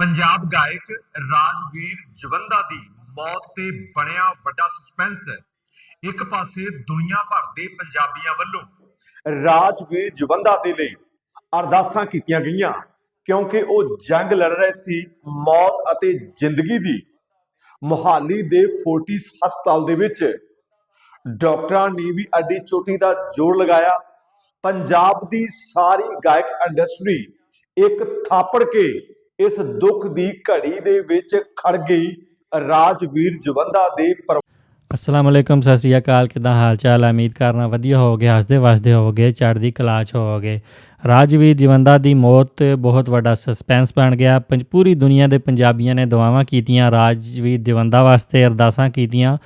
ਪੰਜਾਬ ਗਾਇਕ ਰਾਜਵੀਰ ਜਵੰਦਾ ਦੀ ਮੌਤ ਤੇ ਬਣਿਆ ਵੱਡਾ ਸਸਪੈਂਸ ਇੱਕ ਪਾਸੇ ਦੁਨੀਆ ਭਰ ਦੇ ਪੰਜਾਬੀਆਂ ਵੱਲੋਂ ਰਾਜਵੀਰ ਜਵੰਦਾ ਦੇ ਲਈ ਅਰਦਾਸਾਂ ਕੀਤੀਆਂ ਗਈਆਂ, ਕਿਉਂਕਿ ਉਹ ਜੰਗ ਲੜ ਰਹੇ ਸੀ, ਮੌਤ ਅਤੇ ਜ਼ਿੰਦਗੀ ਦੀ। ਮੁਹਾਲੀ ਦੇ ਫੋਰਟਿਸ ਹਸਪਤਾਲ ਦੇ ਵਿੱਚ ਡਾਕਟਰਾਂ ਨੇ ਵੀ ਅੱਡੀ ਚੋਟੀ ਦਾ ਜੋਰ ਲਗਾਇਆ। ਪੰਜਾਬ ਦੀ ਸਾਰੀ ਗਾਇਕ ਇੰਡਸਟਰੀ ਇੱਕ ਥਾਪੜ ਕੇ ਇਸ ਦੁੱਖ ਦੀ ਘੜੀ ਦੇ ਵਿੱਚ ਖੜ ਗਈ ਰਾਜਵੀਰ ਜਵੰਦਾ ਦੇ ਅਸਲਾਮ ਅਲੈਕਮ, ਸਤਿ ਸ਼੍ਰੀ ਅਕਾਲ, ਕਿਦਾਂ ਹਾਲ ਚਾਲ ਹੈ ਉਮੀਦ ਕਰਨਾ ਵਧੀਆ ਹੋਵੋਗੇ, ਹੱਸਦੇ ਵਸਦੇ ਹੋਵੋਗੇ, ਚੜ੍ਹਦੀ ਕਲਾ 'ਚ ਹੋਵੋਗੇ। ਰਾਜਵੀਰ ਜਵੰਦਾ ਦੀ ਮੌਤ ਬਹੁਤ ਵੱਡਾ ਸਸਪੈਂਸ ਬਣ ਗਿਆ। ਪੰਜ ਪੂਰੀ ਦੁਨੀਆ ਦੇ ਪੰਜਾਬੀਆਂ ਨੇ ਦੁਆਵਾਂ ਕੀਤੀਆਂ, ਰਾਜਵੀਰ ਜਵੰਦਾ ਵਾਸਤੇ ਅਰਦਾਸਾਂ ਕੀਤੀਆਂ,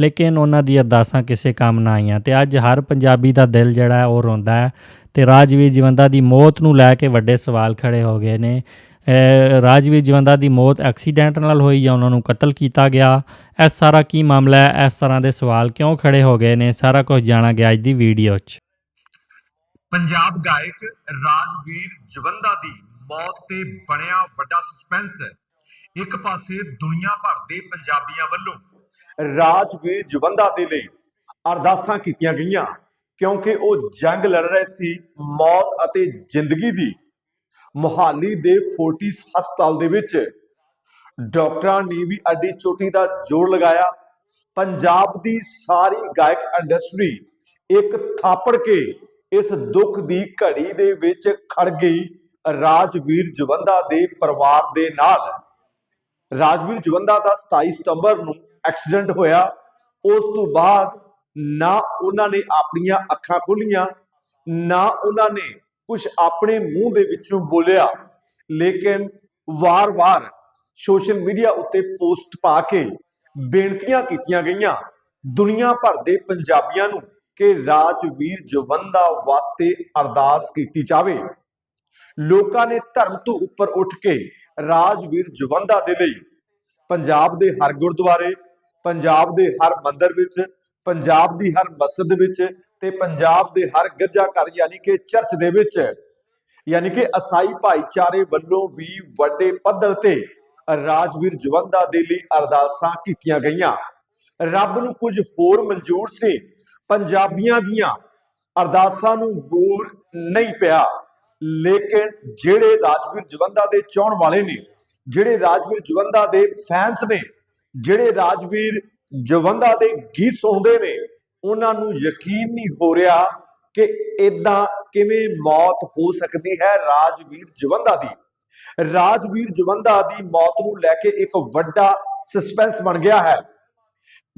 ਲੇਕਿਨ ਉਹਨਾਂ ਦੀ ਅਰਦਾਸਾਂ ਕਿਸੇ ਕੰਮ ਨਾ ਆਈਆਂ। ਤੇ ਅੱਜ ਹਰ ਪੰਜਾਬੀ ਦਾ ਦਿਲ ਜਿਹੜਾ ਉਹ ਰੋਂਦਾ ਹੈ। ਤੇ ਰਾਜਵੀਰ ਜਵੰਦਾ ਦੀ ਮੌਤ ਨੂੰ ਲੈ ਕੇ ਵੱਡੇ ਸਵਾਲ ਖੜੇ ਹੋ ਗਏ ਨੇ। ਰਾਜਵੀਰ ਜਵੰਦਾ ਦੀ ਮੌਤ ਐਕਸੀਡੈਂਟ ਨਾਲ ਹੋਈ ਜਾਂ ਉਹਨਾਂ ਨੂੰ ਕਤਲ ਕੀਤਾ ਗਿਆ, ਇਹ ਸਾਰਾ ਕੀ ਮਾਮਲਾ ਹੈ? ਇਸ ਤਰ੍ਹਾਂ ਦੇ ਸਵਾਲ ਕਿਉਂ ਖੜੇ ਹੋ ਗਏ ਨੇ? ਸਾਰਾ ਕੁਝ ਜਾਣਾ ਗਿਆ ਅੱਜ ਦੀ ਵੀਡੀਓ 'ਚ। ਪੰਜਾਬ ਗਾਇਕ ਰਾਜਵੀਰ ਜਵੰਦਾ ਦੀ ਮੌਤ ਤੇ ਬਣਿਆ ਵੱਡਾ ਸਸਪੈਂਸ ਹੈ। ਇੱਕ ਪਾਸੇ ਦੁਨੀਆ ਭਰ ਦੇ ਪੰਜਾਬੀਆਂ ਵੱਲੋਂ ਰਾਜਵੀਰ ਜਵੰਦਾ ਦੇ ਲਈ ਅਰਦਾਸਾਂ ਕੀਤੀਆਂ ਗਈਆਂ, ਕਿਉਂਕਿ ਉਹ ਜੰਗ ਲੜ ਰਹੇ ਸੀ, ਮੌਤ ਅਤੇ ਜ਼ਿੰਦਗੀ ਦੀ ਮੁਹਾਲੀ ਦੇ ਫੋਰਟਿਸ ਹਸਪਤਾਲ ਦੇ ਵਿੱਚ ਡਾਕਟਰਾਂ ਨੇ ਵੀ ਅੱਡੀ ਚੋਟੀ ਦਾ ਜੋਰ ਲਗਾਇਆ। ਪੰਜਾਬ ਦੀ ਸਾਰੀ ਗਾਇਕ ਇੰਡਸਟਰੀ ਇੱਕ ਥਾਪੜ ਕੇ ਇਸ ਦੁੱਖ ਦੀ ਘੜੀ ਦੇ ਵਿੱਚ ਖੜ ਗਈ ਰਾਜਵੀਰ ਜਵੰਦਾ ਦੇ ਪਰਿਵਾਰ ਦੇ ਨਾਲ। ਰਾਜਵੀਰ ਜਵੰਦਾ ਦਾ 27 ਸਤੰਬਰ ਨੂੰ ਐਕਸੀਡੈਂਟ ਹੋਇਆ। ਉਸ ਤੋਂ ਬਾਅਦ ਨਾ ਉਹਨਾਂ ਨੇ ਆਪਣੀਆਂ ਅੱਖਾਂ ਖੋਲੀਆਂ, ਨਾ ਉਹਨਾਂ ਨੇ ਕੁਝ ਆਪਣੇ ਮੂੰਹ ਦੇ ਵਿੱਚੋਂ ਬੋਲਿਆ। ਲੇਕਿਨ ਵਾਰ-ਵਾਰ ਸੋਸ਼ਲ ਮੀਡੀਆ ਉੱਤੇ ਪੋਸਟ ਪਾ ਕੇ ਬੇਨਤੀਆਂ ਕੀਤੀਆਂ ਗਈਆਂ। ਦੁਨੀਆ ਭਰ ਦੇ ਪੰਜਾਬੀਆਂ ਨੂੰ ਕਿ ਰਾਜਵੀਰ ਜਵੰਦਾ ਵਾਸਤੇ ਅਰਦਾਸ ਕੀਤੀ ਜਾਵੇ। ਲੋਕਾਂ ਨੇ ਧਰਮ ਤੋਂ ਉੱਪਰ ਉੱਠ ਕੇ ਰਾਜਵੀਰ ਜਵੰਦਾ ਦੇ ਲਈ ਪੰਜਾਬ ਦੇ ਹਰ ਗੁਰਦੁਆਰੇ ਪੰਜਾਬ ਦੇ ਹਰ ਮੰਦਰ ਵਿੱਚ, ਪੰਜਾਬ ਦੀ ਹਰ ਮਸਜਿਦ ਵਿੱਚ ਤੇ ਪੰਜਾਬ ਦੇ ਹਰ ਗਿਰਜਾ ਘਰ ਯਾਨੀ ਕਿ ਚਰਚ ਦੇ ਵਿੱਚ, ਯਾਨੀ ਕਿ ਅਸਾਈ ਭਾਈਚਾਰੇ ਵੱਲੋਂ ਵੀ ਵੱਡੇ ਪੱਧਰ ਤੇ ਰਾਜਵੀਰ ਜਵੰਦਾ ਦੇ ਲਈ ਅਰਦਾਸਾਂ ਕੀਤੀਆਂ ਗਈਆਂ। ਰੱਬ ਨੂੰ ਕੁਝ ਹੋਰ ਮਨਜ਼ੂਰ ਸੀ। ਪੰਜਾਬੀਆਂ ਦੀਆਂ ਅਰਦਾਸਾਂ ਨੂੰ ਬੂਰ ਨਹੀਂ ਪਿਆ। ਲੇਕਿਨ ਜਿਹੜੇ ਰਾਜਵੀਰ ਜਵੰਦਾ ਦੇ ਚਾਹਣ ਵਾਲੇ ਨੇ, ਜਿਹੜੇ ਰਾਜਵੀਰ ਜਵੰਦਾ ਦੇ ਫੈਨਸ ਨੇ ਜਿਹੜੇ ਰਾਜਵੀਰ ਜਵੰਦਾ ਦੇ ਗੀਤ ਸੁਣਦੇ ਨੇ, ਉਹਨਾਂ ਨੂੰ ਯਕੀਨ ਨਹੀਂ ਹੋ ਰਿਹਾ ਕਿ ਇਦਾਂ ਕਿਵੇਂ ਮੌਤ ਹੋ ਸਕਦੀ ਹੈ ਰਾਜਵੀਰ ਜਵੰਦਾ ਦੀ। ਰਾਜਵੀਰ ਜਵੰਦਾ ਦੀ ਮੌਤ ਨੂੰ ਲੈ ਕੇ ਇੱਕ ਵੱਡਾ ਸਸਪੈਂਸ ਬਣ ਗਿਆ ਹੈ।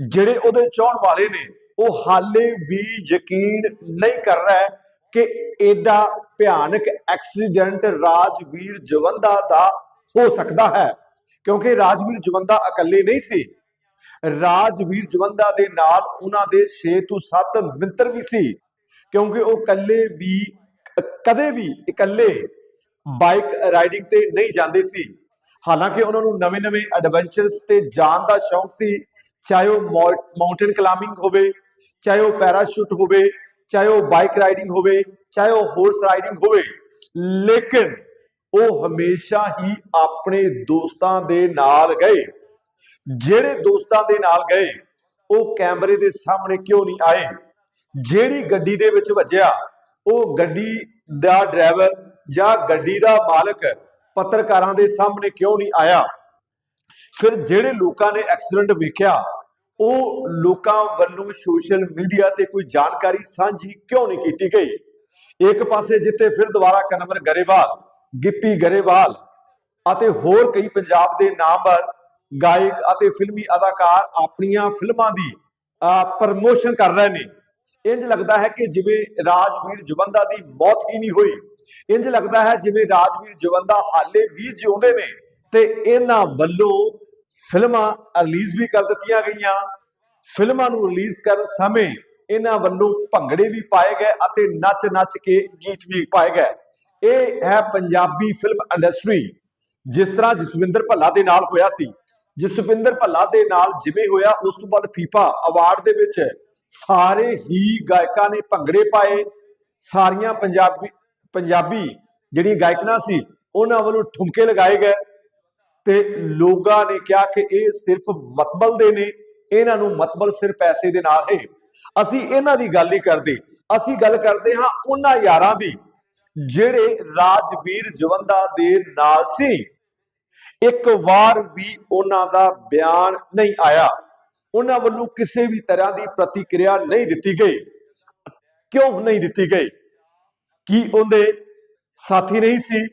ਜਿਹੜੇ ਉਹਦੇ ਚਾਹਣ ਵਾਲੇ ਨੇ, ਉਹ ਹਾਲੇ ਵੀ ਯਕੀਨ ਨਹੀਂ ਕਰ ਰਿਹਾ ਕਿ ਐਡਾ ਭਿਆਨਕ ਐਕਸੀਡੈਂਟ ਰਾਜਵੀਰ ਜਵੰਦਾ ਦਾ ਹੋ ਸਕਦਾ ਹੈ। ਕਿਉਂਕਿ ਰਾਜਵੀਰ ਜਵੰਦਾ ਇਕੱਲੇ ਨਹੀਂ ਸੀ। ਰਾਜਵੀਰ ਜਵੰਦਾ ਦੇ ਨਾਲ ਉਹਨਾਂ ਦੇ 6 ਤੋਂ 7 ਮਿੱਤਰ ਵੀ ਸੀ। ਕਿਉਂਕਿ ਉਹ ਇਕੱਲੇ ਵੀ, ਕਦੇ ਵੀ ਇਕੱਲੇ ਬਾਈਕ ਰਾਈਡਿੰਗ ਤੇ ਨਹੀਂ ਜਾਂਦੇ ਸੀ। ਹਾਲਾਂਕਿ ਉਹਨਾਂ ਨੂੰ ਨਵੇਂ-ਨਵੇਂ ਐਡਵੈਂਚਰਸ ਤੇ ਜਾਣ ਦਾ ਸ਼ੌਂਕ ਸੀ। ਚਾਹੇ ਉਹ ਮਾਊਂਟੇਨ ਕਲਾਈਮਿੰਗ ਹੋਵੇ, ਚਾਹੇ ਉਹ ਪੈਰਾਸ਼ੂਟ ਹੋਵੇ, ਚਾਹੇ ਉਹ ਬਾਈਕ ਰਾਈਡਿੰਗ ਹੋਵੇ, ਚਾਹੇ ਉਹ ਹਾਰਸ ਰਾਈਡਿੰਗ ਹੋਵੇ। ਲੇਕਿਨ ਉਹ ਹਮੇਸ਼ਾ ਹੀ ਆਪਣੇ ਦੋਸਤਾਂ ਦੇ ਨਾਲ ਗਏ। ਜਿਹੜੇ ਦੋਸਤਾਂ ਦੇ ਨਾਲ ਗਏ, ਉਹ ਕੈਮਰੇ ਦੇ ਸਾਹਮਣੇ ਕਿਉਂ ਨਹੀਂ ਆਏ? ਜਿਹੜੀ ਗੱਡੀ ਦੇ ਵਿੱਚ ਵੱਜਿਆ, ਉਹ ਗੱਡੀ ਦਾ ਡਰਾਈਵਰ ਜਾਂ ਗੱਡੀ ਦਾ ਮਾਲਕ ਪੱਤਰਕਾਰਾਂ ਦੇ ਸਾਹਮਣੇ ਕਿਉਂ ਨਹੀਂ ਆਇਆ? ਫਿਰ ਜਿਹੜੇ ਲੋਕਾਂ ਨੇ ਐਕਸੀਡੈਂਟ ਵੇਖਿਆ, ਉਹ ਲੋਕਾਂ ਵੱਲੋਂ ਸੋਸ਼ਲ ਮੀਡੀਆ ਤੇ ਕੋਈ ਜਾਣਕਾਰੀ ਸਾਂਝੀ ਕਿਉਂ ਨਹੀਂ ਕੀਤੀ ਗਈ? ਇੱਕ ਪਾਸੇ ਜਿੱਥੇ ਫਿਰ ਦੁਬਾਰਾ ਕਨਵਰ ਗਰੇਵਾਲ ਗਿੱਪੀ ਗਰੇਵਾਲ ਅਤੇ ਹੋਰ ਕਈ ਪੰਜਾਬ ਦੇ ਨਾਮਵਰ, ਗਾਇਕ ਅਤੇ ਫਿਲਮੀ ਅਦਾਕਾਰ ਆਪਣੀਆਂ ਫਿਲਮਾਂ ਦੀ ਪ੍ਰਮੋਸ਼ਨ ਕਰ ਰਹੇ ਨੇ। ਇੰਜ ਲੱਗਦਾ ਹੈ ਕਿ ਜਿਵੇਂ ਰਾਜਵੀਰ ਜਵੰਦਾ ਦੀ ਮੌਤ ਹੀ ਨਹੀਂ ਹੋਈ ਇੰਜ ਲੱਗਦਾ ਹੈ ਜਿਵੇਂ ਰਾਜਵੀਰ ਜਵੰਦਾ ਹਾਲੇ ਵੀ ਜਿਉਂਦੇ ਨੇ ਤੇ ਇਹਨਾਂ ਵੱਲੋਂ ਫਿਲਮਾਂ ਰਿਲੀਜ਼ ਵੀ ਕਰ ਦਿੱਤੀਆਂ ਗਈਆਂ। ਫਿਲਮਾਂ ਨੂੰ ਰਿਲੀਜ਼ ਕਰਨ ਸਮੇਂ ਇਹਨਾਂ ਵੱਲੋਂ ਭੰਗੜੇ ਵੀ ਪਾਏ ਗਏ ਅਤੇ ਨੱਚ-ਨੱਚ ਕੇ ਗੀਤ ਵੀ ਪਾਏ ਗਏ। ਇਹ ਹੈ ਪੰਜਾਬੀ ਫਿਲਮ ਇੰਡਸਟਰੀ ਜਿਸ ਤਰ੍ਹਾਂ ਜਸਵਿੰਦਰ ਭੱਲਾ ਦੇ ਨਾਲ ਹੋਇਆ ਸੀ। ਜਸਵਿੰਦਰ ਭੱਲਾ ਦੇ ਨਾਲ ਜਿਵੇਂ ਹੋਇਆ, ਉਸ ਤੋਂ ਬਾਅਦ ਫੀਫਾ ਅਵਾਰਡ ਦੇ ਵਿੱਚ ਸਾਰੇ ਹੀ ਗਾਇਕਾਂ ਨੇ ਭੰਗੜੇ ਪਾਏ। ਸਾਰੀਆਂ ਪੰਜਾਬੀ ਪੰਜਾਬੀ ਜਿਹੜੀਆਂ ਗਾਇਕਨਾਂ ਸੀ, ਉਹਨਾਂ ਵੱਲੋਂ ਠੁਮਕੇ ਲਗਾਏ ਗਏ। ਤੇ ਲੋਕਾਂ ਨੇ ਕਿਹਾ ਕਿ ਇਹ ਸਿਰਫ ਮਤਬਲ ਦੇ ਨੇ, ਇਹਨਾਂ ਨੂੰ ਮਤਬਲ ਸਿਰਫ ਪੈਸੇ ਦੇ ਨਾਲ ਹੈ। ਅਸੀਂ ਇਹਨਾਂ ਦੀ ਗੱਲ ਨਹੀਂ ਕਰਦੇ। ਅਸੀਂ ਗੱਲ ਕਰਦੇ ਹਾਂ ਉਹਨਾਂ ਯਾਰਾਂ ਦੀ। ਜਿਹੜੇ ਰਾਜਵੀਰ ਜਵੰਦਾ ਦੇ ਨਾਲ ਸੀ, ਇੱਕ ਵਾਰ ਵੀ ਉਹਨਾਂ ਦਾ ਬਿਆਨ ਨਹੀਂ ਆਇਆ। ਉਹਨਾਂ ਵੱਲੋਂ ਕਿਸੇ ਵੀ ਤਰ੍ਹਾਂ ਦੀ ਪ੍ਰਤੀਕਿਰਿਆ ਨਹੀਂ ਦਿੱਤੀ ਗਈ। ਕਿਉਂ ਨਹੀਂ ਦਿੱਤੀ ਗਈ? ਕੀ ਉਹਦੇ ਸਾਥੀ ਨਹੀਂ ਸੀ?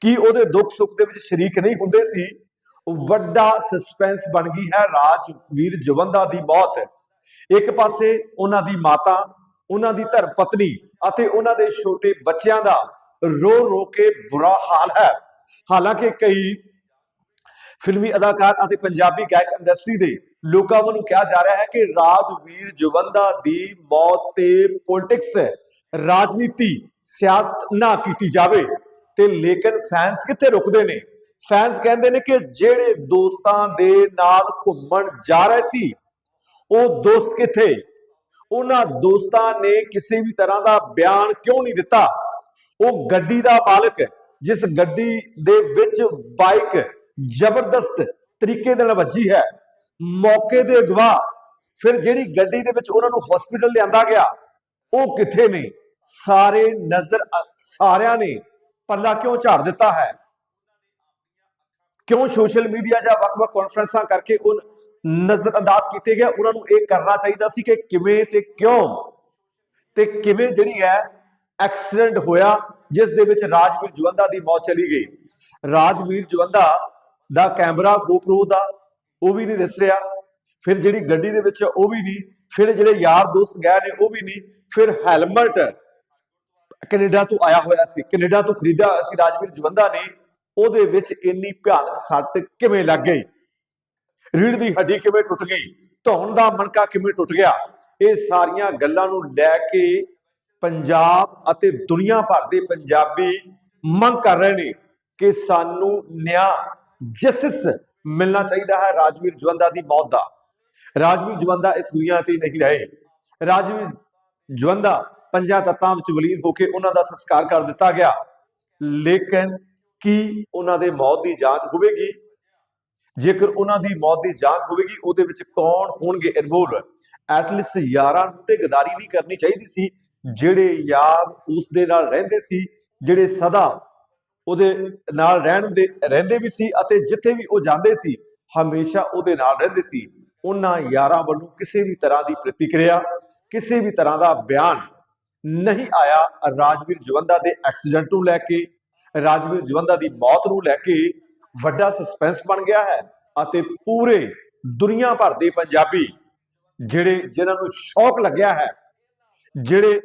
ਕੀ ਉਹਦੇ ਦੁੱਖ ਸੁੱਖ ਦੇ ਵਿੱਚ ਸ਼ਰੀਕ ਨਹੀਂ ਹੁੰਦੇ ਸੀ? ਵੱਡਾ ਸਸਪੈਂਸ ਬਣ ਗਈ ਹੈ ਰਾਜਵੀਰ ਜਵੰਦਾ ਦੀ ਮੌਤ। ਇੱਕ ਪਾਸੇ ਉਹਨਾਂ ਦੀ ਮਾਤਾ ਉਹਨਾਂ ਦੀ ਧਰਮ ਪਤਨੀ ਅਤੇ ਉਹਨਾਂ ਦੇ ਛੋਟੇ ਬੱਚਿਆਂ ਦਾ ਰੋ ਰੋ ਕੇ ਬੁਰਾ ਹਾਲ ਹੈ। ਹਾਲਾਂਕਿ ਕਈ ਫਿਲਮੀ ਅਦਾਕਾਰ ਅਤੇ ਪੰਜਾਬੀ ਗਾਇਕ ਇੰਡਸਟਰੀ ਦੇ ਲੋਕਾਂ ਵੱਲੋਂ ਕਿਹਾ ਜਾ ਰਿਹਾ ਹੈ ਕਿ ਰਾਜਵੀਰ ਜਵੰਦਾ ਦੀ ਮੌਤ ਤੇ ਪੋਲਿਟਿਕਸ, ਰਾਜਨੀਤੀ ਸਿਆਸਤ ਨਾ ਕੀਤੀ ਜਾਵੇ। ਤੇ ਲੇਕਿਨ ਫੈਨਸ ਕਿੱਥੇ ਰੁਕਦੇ ਨੇ? ਫੈਨਸ ਕਹਿੰਦੇ ਨੇ ਕਿ ਜਿਹੜੇ ਦੋਸਤਾਂ ਦੇ ਨਾਲ ਘੁੰਮਣ ਜਾ ਰਹੇ ਸੀ, ਉਹ ਦੋਸਤ ਕਿੱਥੇ? ਉਹਨਾਂ ਦੋਸਤਾਂ ਨੇ ਕਿਸੇ ਵੀ ਤਰ੍ਹਾਂ ਦਾ ਬਿਆਨ ਕਿਉਂ ਨਹੀਂ ਦਿੱਤਾ? ਉਹ ਗੱਡੀ ਦਾ ਮਾਲਕ, ਜਿਸ ਗੱਡੀ ਦੇ ਵਿੱਚ ਬਾਈਕ ਜ਼ਬਰਦਸਤ ਤਰੀਕੇ ਦੇ ਨਾਲ ਵੱਜੀ ਹੈ, ਮੌਕੇ ਦੇ ਗਵਾਹ ਫਿਰ ਜਿਹੜੀ ਗੱਡੀ ਦੇ ਵਿੱਚ ਉਹਨਾਂ ਨੂੰ ਹਸਪੀਟਲ ਲਿਆਂਦਾ ਗਿਆ, ਉਹ ਕਿੱਥੇ ਨੇ? ਸਾਰੇ ਨਜ਼ਰ ਸਾਰਿਆਂ ਨੇ ਪੱਲਾ ਕਿਉਂ ਝਾੜ ਦਿੱਤਾ ਹੈ? ਕਿਉਂ ਸੋਸ਼ਲ ਮੀਡੀਆ ਜਾਂ ਵੱਖ-ਵੱਖ ਕਾਨਫਰੰਸਾਂ ਕਰਕੇ ਉਹ ਨਜ਼ਰਅੰਦਾਜ਼ ਕੀਤੇ ਗਏ। ਉਹਨਾਂ ਨੂੰ ਇਹ ਕਰਨਾ ਚਾਹੀਦਾ ਸੀ ਕਿ ਕਿਵੇਂ ਤੇ ਕਿਉਂ? ਤੇ ਕਿਵੇਂ ਜਿਹੜੀ ਹੈ ਐਕਸੀਡੈਂਟ ਹੋਇਆ, ਜਿਸ ਦੇ ਵਿੱਚ ਰਾਜਵੀਰ ਜਵੰਦਾ ਦੀ ਮੌਤ ਚਲੀ ਗਈ। ਰਾਜਵੀਰ ਜਵੰਦਾ ਦਾ ਕੈਮਰਾ GoPro ਦਾ, ਉਹ ਵੀ ਨਹੀਂ ਦਿਸ ਰਿਹਾ। ਫਿਰ ਜਿਹੜੀ ਗੱਡੀ ਦੇ ਵਿੱਚ ਉਹ ਵੀ ਨਹੀਂ। ਫਿਰ ਜਿਹੜੇ ਯਾਰ ਦੋਸਤ ਗਏ ਨੇ, ਉਹ ਵੀ ਨਹੀਂ। ਫਿਰ ਹੈਲਮਟ ਕੈਨੇਡਾ ਤੋਂ ਆਇਆ ਹੋਇਆ ਸੀ। ਕੈਨੇਡਾ ਤੋਂ ਖਰੀਦਿਆ ਹੋਇਆ ਸੀ ਰਾਜਵੀਰ ਜਵੰਦਾ ਨੇ। ਉਹਦੇ ਵਿੱਚ ਇੰਨੀ ਭਿਆਨਕ ਸੱਟ ਕਿਵੇਂ ਲੱਗ ਗਈ? ਰੀੜ ਦੀ ਹੱਡੀ ਕਿਵੇਂ ਟੁੱਟ ਗਈ? ਧੌਣ ਦਾ ਮਣਕਾ ਕਿਵੇਂ ਟੁੱਟ ਗਿਆ? ਇਹ ਸਾਰੀਆਂ ਗੱਲਾਂ ਨੂੰ ਲੈ ਕੇ ਪੰਜਾਬ ਅਤੇ ਦੁਨੀਆ ਭਰ ਦੇ ਪੰਜਾਬੀ ਮੰਗ ਕਰ ਰਹੇ ਨੇ ਕਿ ਸਾਨੂੰ ਨਿਆਂ, ਜਸਟਿਸ ਮਿਲਣਾ ਚਾਹੀਦਾ ਹੈ ਰਾਜਵੀਰ ਜਵੰਦਾ ਦੀ ਮੌਤ ਦਾ। ਰਾਜਵੀਰ ਜਵੰਦਾ ਇਸ ਦੁਨੀਆ ਤੇ ਨਹੀਂ ਰਹੇ। ਰਾਜਵੀਰ ਜਵੰਦਾ ਪੰਜਾਂ ਤੱਤਾਂ ਵਿੱਚ ਵਲੀਨ ਹੋ ਕੇ ਉਹਨਾਂ ਦਾ ਸੰਸਕਾਰ ਕਰ ਦਿੱਤਾ ਗਿਆ। ਲੇਕਿਨ ਕੀ ਉਹਨਾਂ ਦੇ ਮੌਤ ਦੀ ਜਾਂਚ ਹੋਵੇਗੀ? ਜੇਕਰ ਉਹਨਾਂ ਦੀ ਮੌਤ ਦੀ ਜਾਂਚ ਹੋਵੇਗੀ, ਉਹਦੇ ਵਿੱਚ ਕੌਣ ਹੋਣਗੇ ਇਨਵੋਲਵ ਐਟਲੀਸਟ ਯਾਰਾਂ ਨੂੰ ਤੇ ਗਦਾਰੀ ਨਹੀਂ ਕਰਨੀ ਚਾਹੀਦੀ ਸੀ, ਜਿਹੜੇ ਯਾਰ ਉਸ ਦੇ ਨਾਲ ਰਹਿੰਦੇ ਸੀ, ਜਿਹੜੇ ਸਦਾ ਉਹਦੇ ਨਾਲ ਰਹਿਣ ਦੇ, ਰਹਿੰਦੇ ਵੀ ਸੀ ਅਤੇ ਜਿੱਥੇ ਵੀ ਉਹ ਜਾਂਦੇ ਸੀ, ਹਮੇਸ਼ਾ ਉਹਦੇ ਨਾਲ ਰਹਿੰਦੇ ਸੀ। ਉਹਨਾਂ ਯਾਰਾਂ ਵੱਲੋਂ ਕਿਸੇ ਵੀ ਤਰ੍ਹਾਂ ਦੀ ਪ੍ਰਤੀਕਿਰਿਆ, ਕਿਸੇ ਵੀ ਤਰ੍ਹਾਂ ਦਾ ਬਿਆਨ ਨਹੀਂ ਆਇਆ। ਰਾਜਵੀਰ ਜਵੰਦਾ ਦੇ ਐਕਸੀਡੈਂਟ ਨੂੰ ਲੈ ਕੇ, ਰਾਜਵੀਰ ਜਵੰਦਾ ਦੀ ਮੌਤ ਨੂੰ ਲੈ ਕੇ ਵੱਡਾ ਸਸਪੈਂਸ ਬਣ ਗਿਆ ਹੈ ਅਤੇ ਪੂਰੇ ਦੁਨੀਆ ਭਰ ਦੇ ਪੰਜਾਬੀ ਜਿਹੜੇ ਜਿਨ੍ਹਾਂ ਨੂੰ ਸ਼ੌਕ ਲੱਗਿਆ ਹੈ, ਜਿਹੜੇ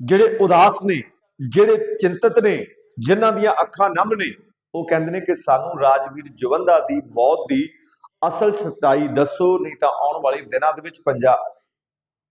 ਜਿਹੜੇ ਉਦਾਸ ਨੇ, ਜਿਹੜੇ ਚਿੰਤਤ ਨੇ, ਜਿਨ੍ਹਾਂ ਦੀਆਂ ਅੱਖਾਂ ਨਮ ਨੇ, ਉਹ ਕਹਿੰਦੇ ਨੇ ਕਿ ਸਾਨੂੰ ਰਾਜਵੀਰ ਜਵੰਦਾ ਦੀ ਮੌਤ ਦੀ ਅਸਲ ਸੱਚਾਈ ਦੱਸੋ, ਨਹੀਂ ਤਾਂ ਆਉਣ ਵਾਲੇ ਦਿਨਾਂ ਦੇ ਵਿੱਚ ਪੰਜਾਬ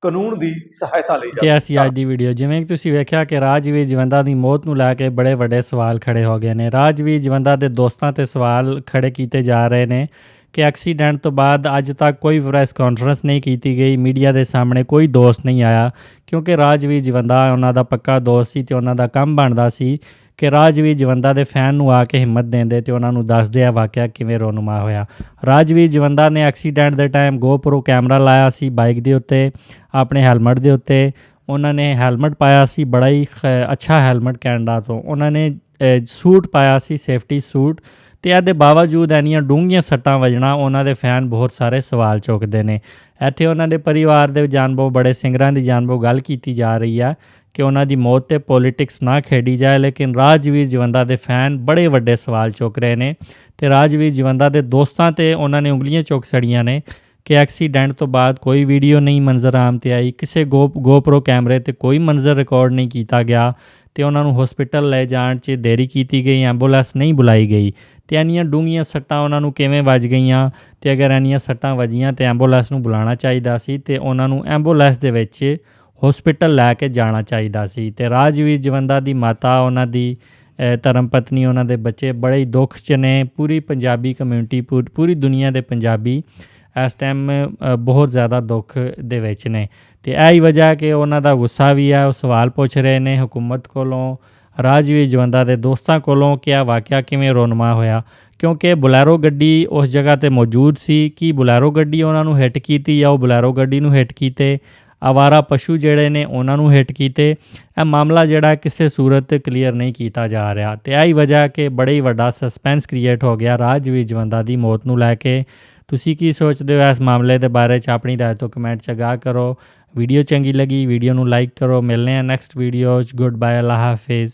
ਕਾਨੂੰਨ ਦੀ ਸਹਾਇਤਾ ਲਈ ਤੇ ਜਾਵੇ ਅਸੀਂ ਅੱਜ ਦੀ ਵੀਡੀਓ ਜਿਵੇਂ ਕਿ ਤੁਸੀਂ ਵੇਖਿਆ ਕਿ ਰਾਜਵੀਰ ਜਵੰਦਾ ਦੀ ਮੌਤ ਨੂੰ ਲੈ ਕੇ ਬੜੇ ਵੱਡੇ ਸਵਾਲ ਖੜੇ ਹੋ ਗਏ ਨੇ। ਰਾਜਵੀਰ ਜਵੰਦਾ ਦੇ ਦੋਸਤਾਂ ਤੇ ਸਵਾਲ ਖੜੇ ਕੀਤੇ ਜਾ ਰਹੇ ਨੇ ਕਿ ਐਕਸੀਡੈਂਟ ਤੋਂ ਬਾਅਦ ਅੱਜ ਤੱਕ ਕੋਈ ਪ੍ਰੈਸ ਕਾਨਫਰੰਸ ਨਹੀਂ ਕੀਤੀ ਗਈ। ਮੀਡੀਆ ਦੇ ਸਾਹਮਣੇ ਕੋਈ ਦੋਸਤ ਨਹੀਂ ਆਇਆ ਕਿਉਂਕਿ ਰਾਜਵੀਰ ਜਵੰਦਾ ਉਹਨਾਂ ਦਾ ਪੱਕਾ ਦੋਸਤ ਸੀ ਤੇ ਉਹਨਾਂ ਦਾ ਕੰਮ ਬਣਦਾ ਸੀ। ਕਿ ਰਾਜਵੀਰ ਜਵੰਦਾ ਦੇ ਫੈਨ ਨੂੰ ਆ ਕੇ ਹਿੰਮਤ ਦਿੰਦੇ ਤੇ ਉਹਨਾਂ ਨੂੰ ਦੱਸਦੇ ਆ ਵਾਕਿਆ ਕਿਵੇਂ ਰੋਨਮਾ ਹੋਇਆ। ਰਾਜਵੀਰ ਜਵੰਦਾ ਨੇ ਐਕਸੀਡੈਂਟ ਦੇ ਟਾਈਮ GoPro ਕੈਮਰਾ ਲਾਇਆ ਸੀ ਬਾਈਕ ਦੇ ਉੱਤੇ, ਆਪਣੇ ਹੈਲਮਟ ਦੇ ਉੱਤੇ। ਉਹਨਾਂ ਨੇ ਹੈਲਮਟ ਪਾਇਆ ਸੀ, ਬੜਾ ਹੀ ਖ- ਅੱਛਾ ਹੈਲਮਟ ਕੈਨੇਡਾ ਤੋਂ। ਉਹਨਾਂ ਨੇ ਸੂਟ ਪਾਇਆ ਸੀ ਸੇਫਟੀ ਸੂਟ। ਤੇ ਇਹਦੇ ਬਾਵਜੂਦ ਐਨੀਆਂ ਡੂੰਘੀਆਂ ਸੱਟਾਂ ਵੱਜਣਾ, ਉਹਨਾਂ ਦੇ ਫੈਨ ਬਹੁਤ ਸਾਰੇ ਸਵਾਲ ਚੁੱਕਦੇ ਨੇ। ਇੱਥੇ ਉਹਨਾਂ ਦੇ ਪਰਿਵਾਰ ਦੇ ਜਾਨਬੋ ਬੜੇ ਸਿੰਗਰਾਂ ਦੀ ਜਾਨਬੋ ਗੱਲ ਕੀਤੀ ਜਾ ਰਹੀ ਆ। ਕਿ ਉਹਨਾਂ ਦੀ ਮੌਤ ਤੇ ਪੋਲਿਟਿਕਸ ਨਾ ਖੇਡੀ ਜਾਏ, ਲੇਕਿਨ ਰਾਜਵੀਰ ਜਵੰਦਾ ਦੇ ਫੈਨ ਬੜੇ ਵੱਡੇ ਸਵਾਲ ਚੁੱਕ ਰਹੇ ਨੇ ਤੇ ਰਾਜਵੀਰ ਜਵੰਦਾ ਦੇ ਦੋਸਤਾਂ ਤੇ ਉਹਨਾਂ ਨੇ ਉਂਗਲੀਆਂ ਚੁੱਕ ਸੜੀਆਂ ਨੇ ਕਿ ਐਕਸੀਡੈਂਟ ਤੋਂ ਬਾਅਦ ਕੋਈ ਵੀਡੀਓ ਨਹੀਂ ਮੰਜ਼ਰ ਆਮ ਤੇ ਆਈ, ਕਿਸੇ ਗੋ GoPro ਕੈਮਰੇ ਤੇ ਕੋਈ ਮੰਜ਼ਰ ਰਿਕਾਰਡ ਨਹੀਂ ਕੀਤਾ ਗਿਆ ਤੇ ਉਹਨਾਂ ਨੂੰ ਹਸਪੀਟਲ ਲੈ ਜਾਣ 'ਚ ਦੇਰੀ ਕੀਤੀ ਗਈ ਐਂਬੂਲੈਂਸ ਨਹੀਂ ਬੁਲਾਈ ਗਈ ਤੇ ਐਨੀਆਂ ਡੂੰਘੀਆਂ ਸੱਟਾਂ ਉਹਨਾਂ ਨੂੰ ਕਿਵੇਂ ਵੱਜ ਗਈਆਂ ਤੇ ਅਗਰ ਐਨੀਆਂ ਸੱਟਾਂ ਵੱਜੀਆਂ ਤੇ ਐਂਬੂਲੈਂਸ ਨੂੰ ਬੁਲਾਉਣਾ ਚਾਹੀਦਾ ਸੀ ਤੇ ਉਹਨਾਂ ਨੂੰ ਐਂਬੂਲੈਂਸ ਦੇ ਵਿੱਚ ਹਸਪੀਟਲ ਲੈ ਕੇ ਜਾਣਾ ਚਾਹੀਦਾ ਸੀ ਤੇ ਰਾਜਵੀਰ ਜਵੰਦਾ ਦੀ ਮਾਤਾ, ਉਹਨਾਂ ਦੀ ਧਰਮ ਪਤਨੀ, ਉਹਨਾਂ ਦੇ ਬੱਚੇ ਬੜੇ ਹੀ ਦੁੱਖ 'ਚ ਨੇ। ਪੂਰੀ ਪੰਜਾਬੀ ਕਮਿਊਨਿਟੀ ਪੂਰੀ ਦੁਨੀਆ ਦੇ ਪੰਜਾਬੀ ਇਸ ਟਾਈਮ ਬਹੁਤ ਜ਼ਿਆਦਾ ਦੁੱਖ ਦੇ ਵਿੱਚ ਨੇ। ਤੇ ਇਹ ਹੀ ਵਜ੍ਹਾ ਕਿ ਉਹਨਾਂ ਦਾ ਗੁੱਸਾ ਵੀ ਆ ਉਹ ਸਵਾਲ ਪੁੱਛ ਰਹੇ ਨੇ ਹਕੂਮਤ ਕੋਲੋਂ, ਰਾਜਵੀਰ ਜਵੰਦਾ ਦੇ ਦੋਸਤਾਂ ਕੋਲੋਂ ਕਿ ਇਹ ਵਾਕਿਆ ਕਿਵੇਂ ਰੋਨਮਾ ਹੋਇਆ। ਕਿਉਂਕਿ ਬੁਲੈਰੋ ਗੱਡੀ ਉਸ ਜਗ੍ਹਾ ਤੇ ਮੌਜੂਦ ਸੀ, ਕਿ ਬੁਲੈਰੋ ਗੱਡੀ ਉਹਨਾਂ ਨੂੰ ਹਿੱਟ ਕੀਤੀ ਜਾਂ ਉਹ ਬੁਲੈਰੋ ਗੱਡੀ ਨੂੰ ਹਿੱਟ ਕੀਤੇ? ਆਵਾਰਾ ਪਸ਼ੂ ਜਿਹੜੇ ਨੇ ਉਹਨਾਂ ਨੂੰ ਹਿੱਟ ਕੀਤੇ। ਇਹ ਮਾਮਲਾ ਜਿਹੜਾ ਕਿਸੇ ਸੂਰਤ ਕਲੀਅਰ ਨਹੀਂ ਕੀਤਾ ਜਾ ਰਿਹਾ। ਤੇ ਆਹੀ ਵਜ੍ਹਾ ਕਿ ਬੜਾ ਹੀ ਵੱਡਾ ਸਸਪੈਂਸ ਕ੍ਰੀਏਟ ਹੋ ਗਿਆ ਰਾਜਵੀਰ ਜਵੰਦਾ ਦੀ ਮੌਤ ਨੂੰ ਲੈ ਕੇ। ਤੁਸੀਂ ਕੀ ਸੋਚਦੇ ਹੋ ਇਸ ਮਾਮਲੇ ਦੇ ਬਾਰੇ ਚ? ਆਪਣੀ ਰਾਏ ਤੋਂ ਕਮੈਂਟ ਚ ਗਾ ਕਰੋ। ਵੀਡੀਓ ਚੰਗੀ ਲੱਗੀ, ਵੀਡੀਓ ਨੂੰ ਲਾਈਕ ਕਰੋ। ਮਿਲਨੇ ਆ ਨੈਕਸਟ ਵੀਡੀਓ ਚ। ਗੁੱਡ ਬਾਏ ਅੱਲਾ ਹਾਫਿਜ਼।